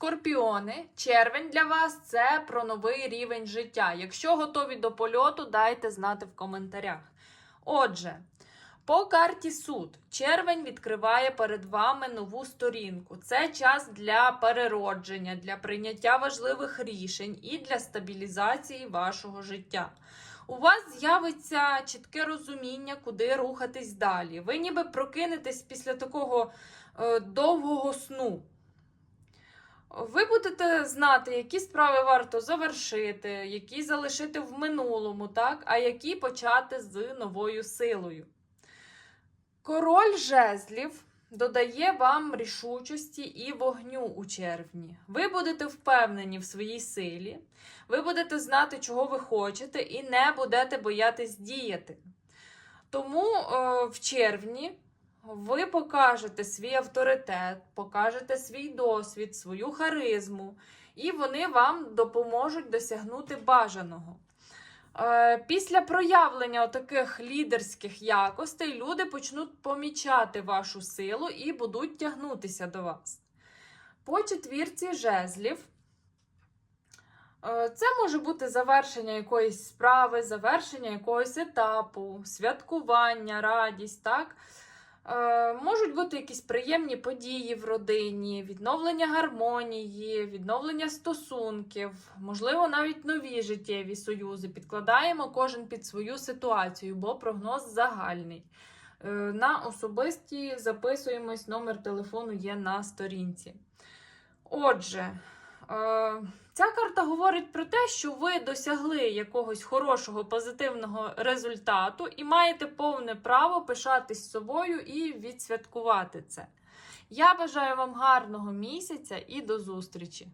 Скорпіони, червень для вас це про новий рівень життя. Якщо готові до польоту, дайте знати в коментарях. Отже, по карті суд червень відкриває перед вами нову сторінку. Це час для переродження, для прийняття важливих рішень і для стабілізації вашого життя. У вас з'явиться чітке розуміння, куди рухатись далі. Ви ніби прокинетесь після такого е, сну. Ви будете знати, які справи варто завершити, які залишити в минулому, так, а які почати з новою силою. Король жезлів додає вам рішучості і вогню у червні. Ви будете впевнені в своїй силі, ви будете знати, чого ви хочете, і не будете боятись діяти. Тому е, в червні ви покажете свій авторитет, покажете свій досвід, свою харизму, і вони вам допоможуть досягнути бажаного. Е, Після проявлення таких лідерських якостей люди почнуть помічати вашу силу і будуть тягнутися до вас. По четвірці жезлів. е, Це може бути завершення якоїсь справи, завершення якогось етапу, святкування, радість, так? Е, Можуть бути якісь приємні події в родині, відновлення гармонії, відновлення стосунків, можливо, навіть нові життєві союзи. Підкладаємо кожен під свою ситуацію, бо прогноз загальний. Е, На особисті записуємось, номер телефону є на сторінці. Отже, ця карта говорить про те, що ви досягли якогось хорошого позитивного результату і маєте повне право пишатись собою і відсвяткувати це. Я бажаю вам гарного місяця і до зустрічі!